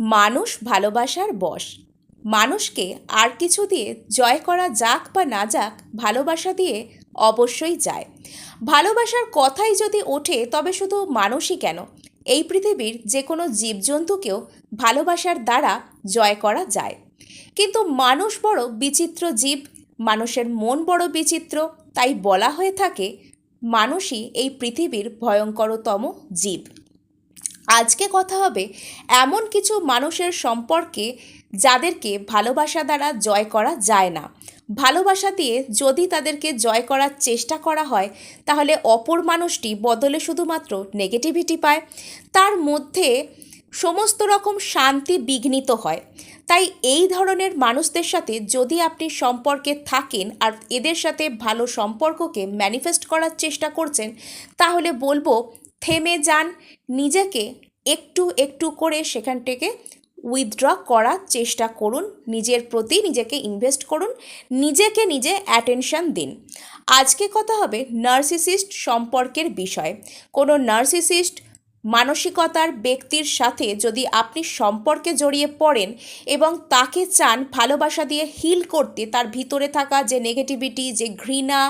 মানুষ ভালোবাসার বশ। মানুষকে আর কিছু দিয়ে জয় করা যাক বা না যাক, ভালোবাসা দিয়ে অবশ্যই যায়। ভালোবাসার কথাই যদি ওঠে, তবে শুধু মানুষই কেন? এই পৃথিবীর যে কোনো জীবজন্তুকেও ভালোবাসার দ্বারা জয় করা যায়। কিন্তু মানুষ বড় বিচিত্র জীব, মানুষের মন বড় বিচিত্র, তাই বলা হয়ে থাকে, মানুষই এই পৃথিবীর ভয়ঙ্করতম জীব। আজকে কথা হবে এমন কিছু মানুষের সম্পর্কে যাদেরকে ভালোবাসা দ্বারা জয় করা যায় না। ভালোবাসা দিয়ে যদি তাদেরকে জয় করার চেষ্টা করা হয়, তাহলে অপর মানুষটি বদলে শুধুমাত্র নেগেটিভিটি পায়। তার মধ্যে সমস্ত রকম শান্তি বিঘ্নিত হয়। তাই এই ধরনের মানুষদের সাথে যদি আপনি সম্পর্কে থাকেন আর এদের সাথে ভালো সম্পর্ককে ম্যানিফেস্ট করার চেষ্টা করছেন, তাহলে বলব থেমে যান। নিজেকে একটু একটু করে সেখান থেকে উইথড্র করার চেষ্টা করুন। নিজের প্রতি নিজেকে ইনভেস্ট করুন। নিজেকে নিজে অ্যাটেনশন দিন। আজকে কথা হবে নার্সিসিস্ট সম্পর্কের বিষয়। কোনো নার্সিসিস্ট মানসিকতার ব্যক্তির সাথে যদি আপনি সম্পর্কে জড়িয়ে পড়েন এবং তাকে চান ভালোবাসা দিয়ে হিল করতে, তার ভিতরে থাকা যে নেগেটিভিটি যে ঘৃণা,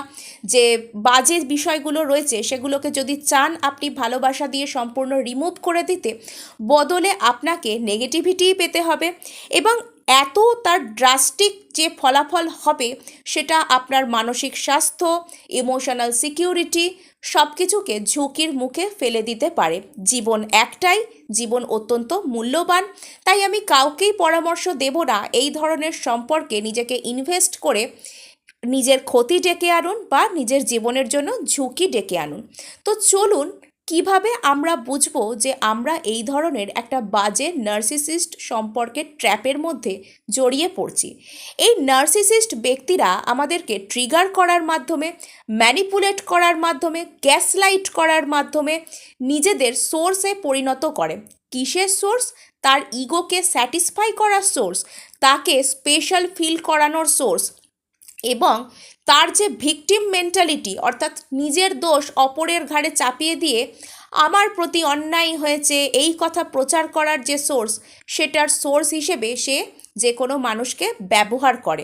যে বাজে বিষয়গুলো রয়েছে, সেগুলোকে যদি চান আপনি ভালোবাসা দিয়ে সম্পূর্ণ রিমুভ করে দিতে, বদলে আপনাকে নেগেটিভিটিই পেতে হবে এবং এত তার ড্রাস্টিক যে ফলাফল হবে সেটা আপনার মানসিক স্বাস্থ্য ইমোশনাল সিকিউরিটি সব কিছুকে ঝুঁকির মুখে ফেলে দিতে পারে। জীবন একটাই, জীবন অত্যন্ত মূল্যবান। তাই আমি কাউকেই পরামর্শ দেব না এই ধরনের সম্পর্কে নিজেকে ইনভেস্ট করে নিজের ক্ষতি ডেকে আনুন বা নিজের জীবনের জন্য ঝুঁকি ডেকে আনুন। তো চলুন কীভাবে আমরা বুঝব যে আমরা এই ধরনের একটা বাজে নার্সিসিস্ট সম্পর্কের ট্র্যাপের মধ্যে জড়িয়ে পড়ছি? এই নার্সিসিস্ট ব্যক্তিরা আমাদেরকে ট্রিগার করার মাধ্যমে, ম্যানিপুলেট করার মাধ্যমে, গ্যাসলাইট করার মাধ্যমে নিজেদের সোর্সে পরিণত করে। কিসের সোর্স? তার ইগোকে স্যাটিসফাই করার সোর্স, তাকে স্পেশাল ফিল করানোর সোর্স এবং তার যে ভিকটিম মেন্টালিটি অর্থাৎ নিজের দোষ অপরের ঘাড়ে চাপিয়ে দিয়ে আমার প্রতি অন্যায় হয়েছে, এই কথা প্রচার করার যে সোর্স সেটার সোর্স হিসেবে সে যে কোনো মানুষকে ব্যবহার করে।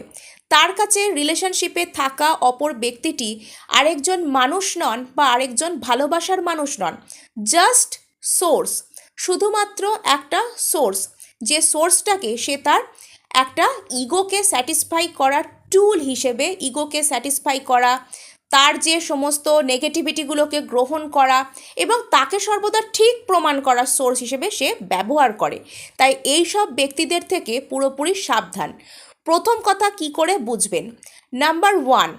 তার কাছে রিলেশনশিপে থাকা অপর ব্যক্তিটি আরেকজন মানুষ নন বা আরেকজন ভালোবাসার মানুষ নন জাস্ট সোর্স শুধুমাত্র একটা সোর্স যে সোর্সটাকে সে তার একটা ইগোকে স্যাটিসফাই করার টুল হিসেবে ইগোকে স্যাটিসফাই করা, তার যে সমস্ত নেগেটিভিটিগুলোকে গ্রহণ করা এবং তাকে সর্বদা ঠিক প্রমাণ করার সোর্স হিসেবে সে ব্যবহার করে। তাই এই সব ব্যক্তিদের থেকে পুরোপুরি সাবধান। প্রথম কথা কি করে বুঝবেন? নাম্বার ওয়ান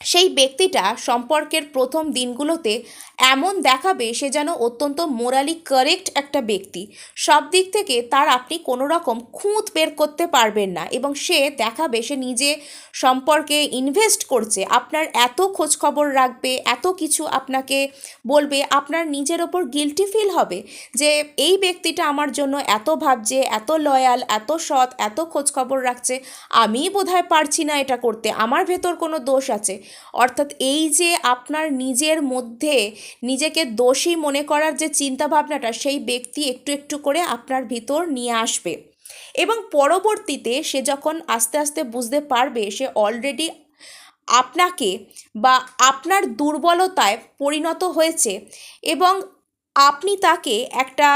সেই ব্যক্তিটা সম্পর্কের প্রথম দিনগুলোতে এমন দেখাবে সে যেন অত্যন্ত মোরালি কারেক্ট একটা ব্যক্তি। সব দিক থেকে তার আপনি কোনো রকম খুঁত বের করতে পারবেন না এবং সে দেখাবে, সে নিজে সম্পর্কে ইনভেস্ট করছে, আপনার এত খোঁজ খবর রাখবে, এত কিছু আপনাকে বলবে, আপনার নিজের ওপর গিলটি ফিল হবে যে এই ব্যক্তিটা আমার জন্য এত ভাবছে, এত লয়াল এত সৎ, এত খোঁজ খবর রাখছে, আমিই বোধহয় পারছি না এটা করতে, আমার ভেতর কোনো দোষ আছে। অর্থাৎ এই যে আপনার নিজের মধ্যে নিজেকে দোষী মনে করার যে চিন্তাভাবনাটা, সেই ব্যক্তি একটু একটু করে আপনার ভিতর নিয়ে আসবে। এবং পরবর্তীতে সে যখন আস্তে আস্তে বুঝতে পারবে, সে অলরেডি আপনাকে বা আপনার দুর্বলতায় পরিণত হয়েছে এবং আপনি তাকে একটা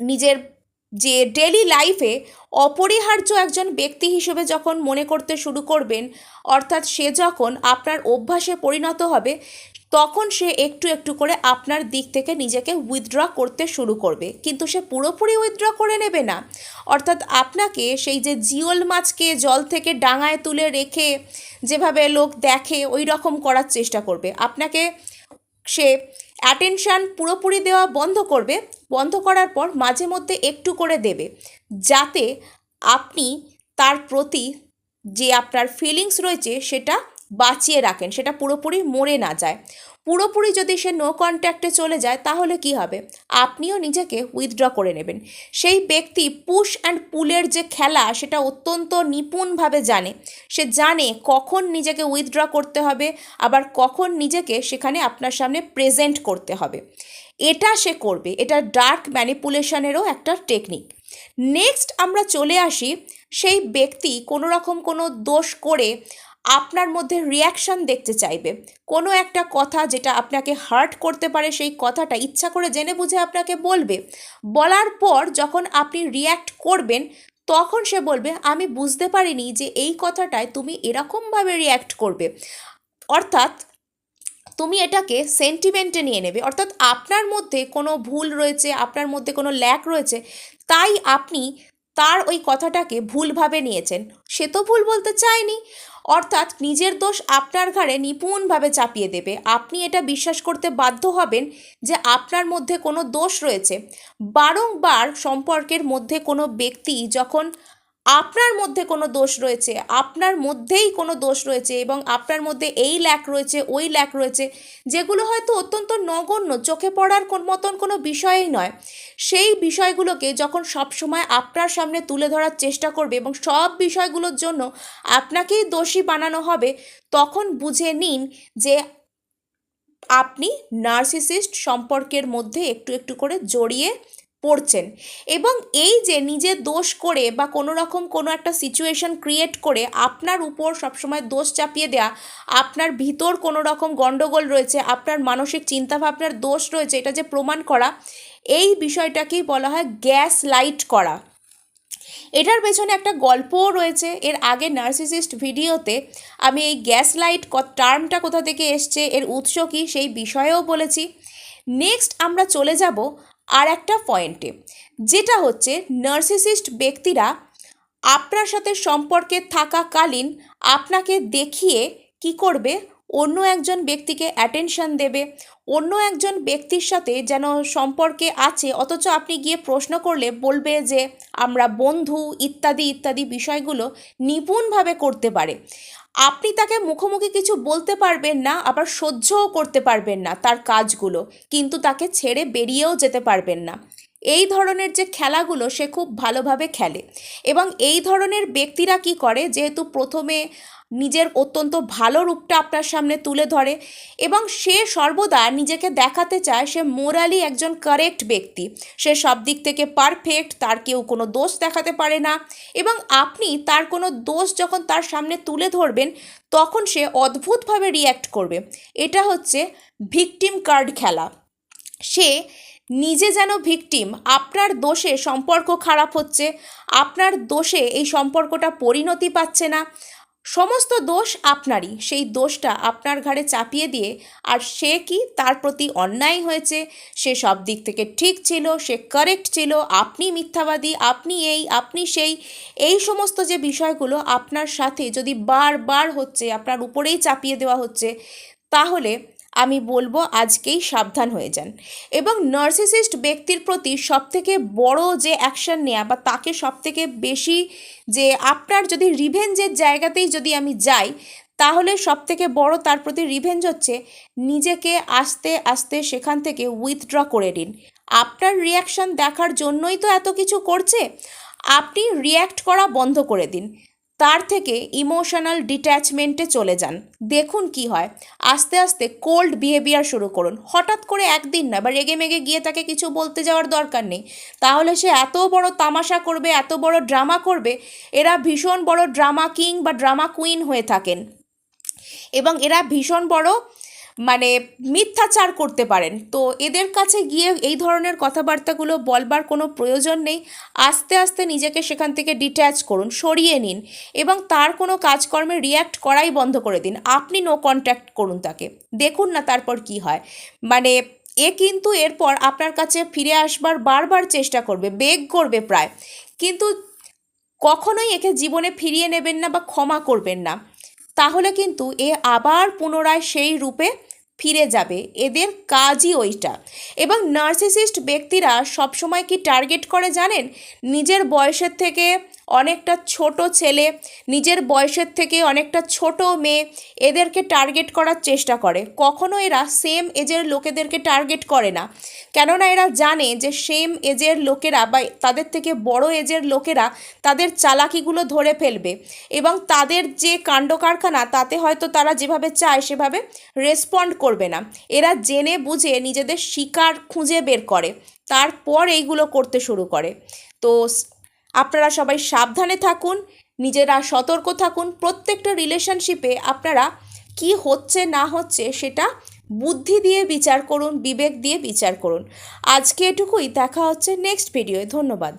নিজের যে ডেলি লাইফে অপরিহার্য একজন ব্যক্তি হিসেবে যখন মনে করতে শুরু করবেন, অর্থাৎ সে যখন আপনার অভ্যাসে পরিণত হবে, তখন সে একটু একটু করে আপনার দিক থেকে নিজেকে উইথড্র করতে শুরু করবে। কিন্তু সে পুরোপুরি উইথড্র করে নেবে না। অর্থাৎ আপনাকে সেই যে জিওল মাছকে জল থেকে ডাঙায় তুলে রেখে যেভাবে লোক দেখে ওই রকম করার চেষ্টা করবে। আপনাকে সে অ্যাটেনশান পুরোপুরি দেওয়া বন্ধ করবে, বন্ধ করার পর মাঝে মধ্যে একটু করে দেবে, যাতে আপনি তার প্রতি যে আপনার ফিলিংস রয়েছে সেটা বাঁচিয়ে রাখেন, সেটা পুরোপুরি মরে না যায়। পুরোপুরি যদি সে নো কন্ট্যাক্টে চলে যায়, তাহলে কি হবে? আপনিও নিজেকে উইথড্র করে নেবেন। সেই ব্যক্তি পুশ অ্যান্ড পুলের যে খেলা, সেটা অত্যন্ত নিপুণভাবে জানে। সে জানে কখন নিজেকে উইথড্র করতে হবে, আবার কখন নিজেকে সেখানে আপনার সামনে প্রেজেন্ট করতে হবে। এটা সে করবে, এটা ডার্ক ম্যানিপুলেশনেরও একটা টেকনিক নেক্সট আমরা চলে আসি, সেই ব্যক্তি কোনো রকম কোনো দোষ করে আপনার মধ্যে রিয়াকশন দেখতে চাইবে। কোনো একটা কথা যেটা আপনাকে হার্ট করতে পারে, সেই কথাটা ইচ্ছা করে জেনে বুঝে আপনাকে বলবে। বলার পর যখন আপনি রিয়্যাক্ট করবেন, তখন সে বলবে, আমি বুঝতে পারিনি যে এই কথাটায় তুমি এরকমভাবে রিয়্যাক্ট করবে। অর্থাৎ তুমি এটাকে সেন্টিমেন্টে নিয়ে নেবে। অর্থাৎ আপনার মধ্যে কোনো ভুল রয়েছে, আপনার মধ্যে কোনো ল্যাক রয়েছে, তাই আপনি তার ওই কথাটাকে ভুলভাবে নিয়েছেন। সে তো ভুল বলতে চায়নি। অর্থাৎ নিজের দোষ আপনার ঘাড়ে নিপুণভাবে চাপিয়ে দেবে। আপনি এটা বিশ্বাস করতে বাধ্য হবেন যে আপনার মধ্যে কোনো দোষ রয়েছে। বারংবার সম্পর্কের মধ্যে কোনো ব্যক্তি যখন আপনার মধ্যে কোনো দোষ রয়েছে, আপনার মধ্যেই কোনো দোষ রয়েছে এবং আপনার মধ্যে এই ল্যাক রয়েছে, ওই ল্যাক রয়েছে, যেগুলো হয়তো অত্যন্ত নগণ্য, চোখে পড়ার কোন মতন কোনো বিষয়ই নয়। সেই বিষয়গুলোকে যখন সব সময় আপনার সামনে তুলে ধরার চেষ্টা করবে এবং সব বিষয়গুলোর জন্য আপনাকেই দোষী বানানো হবে, তখন বুঝে নিন যে আপনি নার্সিসিস্ট সম্পর্কের মধ্যে একটু একটু করে জড়িয়ে পড়ছেন। এবং এই যে নিজে দোষ করে বা কোনো রকম কোনো একটা সিচুয়েশন ক্রিয়েট করে আপনার উপর সবসময় দোষ চাপিয়ে দেয়া, আপনার ভিতর কোনো রকম গণ্ডগোল রয়েছে, আপনার মানসিক চিন্তাভাবনার দোষ রয়েছে, এটা যে প্রমাণ করা, এই বিষয়টাকেই বলা হয় গ্যাস লাইট করা। এটার পেছনে একটা গল্পও রয়েছে, এর আগে নার্সিসিস্ট ভিডিওতে আমি এই গ্যাস লাইট টার্মটা কোথা থেকে এসছে, এর উৎস কী, সেই বিষয়েও বলেছি। নেক্সট আমরা চলে যাব আর একটা পয়েন্টে যেটা হচ্ছে নার্সিসিস্ট ব্যক্তিরা আপনার সাথে সম্পর্কে থাকাকালীন আপনাকে দেখিয়ে কি করবে? অন্য একজন ব্যক্তিকে অ্যাটেনশন দেবে। অন্য একজন ব্যক্তির সাথে যেন সম্পর্কে আছে, অথচ আপনি গিয়ে প্রশ্ন করলে বলবে যে, আমরা বন্ধু, ইত্যাদি ইত্যাদি বিষয়গুলো নিপুণভাবে করতে পারে। আপনি তাকে মুখোমুখি কিছু বলতে পারবেন না, আবার সহ্যও করতে পারবেন না তার কাজগুলো, কিন্তু তাকে ছেড়ে বেরিয়েও যেতে পারবেন না। এই ধরনের যে খেলাগুলো সে খুব ভালোভাবে খেলে এবং এই ধরনের ব্যক্তিরা কি করে? যেহেতু প্রথমে নিজের অত্যন্ত ভালো রূপটা আপনার সামনে তুলে ধরে এবং সে সর্বদা নিজেকে দেখাতে চায়, সে মোরালি একজন কারেক্ট ব্যক্তি। সে সব দিক থেকে পারফেক্ট তার কেউ কোনো দোষ দেখাতে পারে না এবং আপনি তার কোনো দোষ যখন তার সামনে তুলে ধরবেন, তখন সে অদ্ভুতভাবে রিয়্যাক্ট করবে। এটা হচ্ছে ভিকটিম কার্ড খেলা। সে নিজে যেন ভিকটিম, আপনার দোষে সম্পর্ক খারাপ হচ্ছে, আপনার দোষে এই সম্পর্কটা পরিণতি পাচ্ছে না। সমস্ত দোষ আপনারই, সেই দোষটা আপনার ঘাড়ে চাপিয়ে দিয়ে, আর সে কি তার প্রতি অন্যায় হয়েছে? সে সব দিক থেকে ঠিক ছিল, সে কারেক্ট ছিল, আপনি মিথ্যাবাদী, আপনি এই, আপনি সেই। এই সমস্ত যে বিষয়গুলো আপনার সাথে যদি বারবার হচ্ছে, আপনার উপরেই চাপিয়ে দেওয়া হচ্ছে, তাহলে আমি বলব আজকেই সাবধান হয়ে যান। এবং নার্সিসিস্ট ব্যক্তির প্রতি সবথেকে বড় যে অ্যাকশন নেওয়া বা তাকে সবথেকে বেশি যে আপনার যদি রিভেঞ্জের জায়গাতেই যদি আমি যাই, তাহলে সবথেকে বড় তার প্রতি রিভেঞ্জ হচ্ছে নিজেকে আস্তে আস্তে সেখান থেকে উইথড্র করে নিন। আপনার রিয়াকশন দেখার জন্যই তো এত কিছু করছে। আপনি রিয়্যাক্ট করা বন্ধ করে দিন। তার থেকে ইমোশনাল ডিট্যাচমেন্টে চলে যান। দেখুন কি হয়। আস্তে আস্তে কোল্ড বিহেভিয়ার শুরু করুন। হঠাৎ করে একদিন না বা রেগে মেগে গিয়ে তাকে কিছু বলতে যাওয়ার দরকার নেই। তাহলে সে এত বড় তামাশা করবে, এত বড় ড্রামা করবে, এরা ভীষণ বড় ড্রামা কিং বা ড্রামা কুইন হয়ে থাকেন। এবং এরা ভীষণ বড় মানে মিথ্যাচার করতে পারেন। তো এদের কাছে গিয়ে এই ধরনের কথাবার্তাগুলো বলবার কোনো প্রয়োজন নেই। আস্তে আস্তে নিজেকে সেখান থেকে ডিট্যাচ করুন, সরিয়ে নিন এবং তার কোনো কাজকর্মে রিয়্যাক্ট করাই বন্ধ করে দিন। আপনি নো কন্ট্যাক্ট করুন তাকে। দেখুন না তারপর কি হয়। মানে এ কিন্তু এরপর আপনার কাছে ফিরে আসবার বারবার চেষ্টা করবে বেগ করবে প্রায়। কিন্তু কখনোই একে জীবনে ফিরিয়ে নেবেন না বা ক্ষমা করবেন না। তাহলে কিন্তু এ আবার পুনরায় সেই রূপে ফিরে যাবে। এদের কাজই ওইটা। এবং নার্সিসিস্ট ব্যক্তিরা সবসময় কি টার্গেট করে জানেন? নিজের বয়সের থেকে অনেকটা ছোট ছেলে, নিজের বয়সের থেকে অনেকটা ছোট মেয়ে, এদেরকে টার্গেট করার চেষ্টা করে। কখনো এরা সেম এজের লোকেদেরকে টার্গেট করে না। কেননা এরা জানে যে সেম এজের লোকেরা বা তাদের থেকে বড় এজের লোকেরা তাদের চালাকিগুলো ধরে ফেলবে এবং তাদের যে কাণ্ড কারখানা তাতে হয়তো তারা যেভাবে চায় সেভাবে রেসপন্ড করবে না। এরা জেনে বুঝে নিজেদের শিকার খুঁজে বের করে। তারপর এইগুলো করতে শুরু করে। তো আপনারা সবাই সাবধানে থাকুন, নিজেরা সতর্ক থাকুন, প্রত্যেকটা রিলেশনশিপে আপনারা কি হচ্ছে, না হচ্ছে সেটা বুদ্ধি দিয়ে বিচার করুন, বিবেক দিয়ে বিচার করুন। আজকে এটুকুই, দেখা হচ্ছে নেক্সট ভিডিওয় ধন্যবাদ।